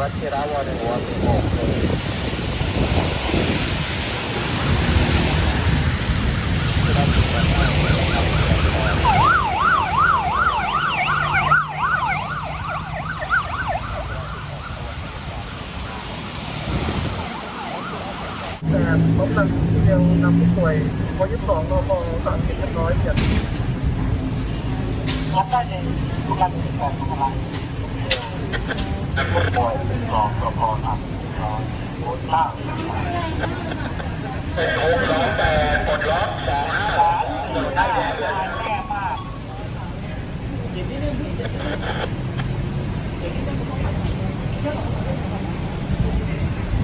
วัชิราวรวัฒน์ออกเลยแต่พบนำยังนำผู้ป่วยพอยี่สิบสองนพสามสิบเรียบร้อยเจ็ดรับได้ในทุการติดต่อของเราเป็น ผู้ป่วยเป็นสองก็พอครับร้อยโอนล่างเป็นหกสองแปดปลดล็อกสองห้าสามหนึ่งห้าแย่มาก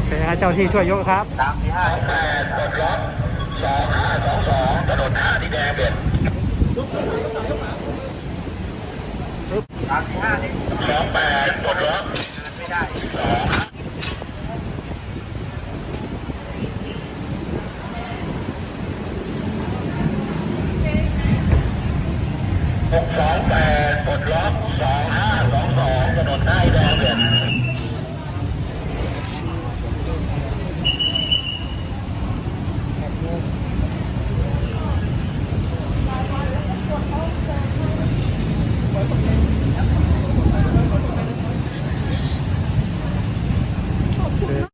เป็นยังไงเจ้าที่ช่วยยกครับสามสี่ห้าแปดปลดล็อกสองห้าสองสองถนนห้าดินแดงเด่นสามสี่ห้านี่สองแปดปลดล็อก ไม่ได้หกสองแ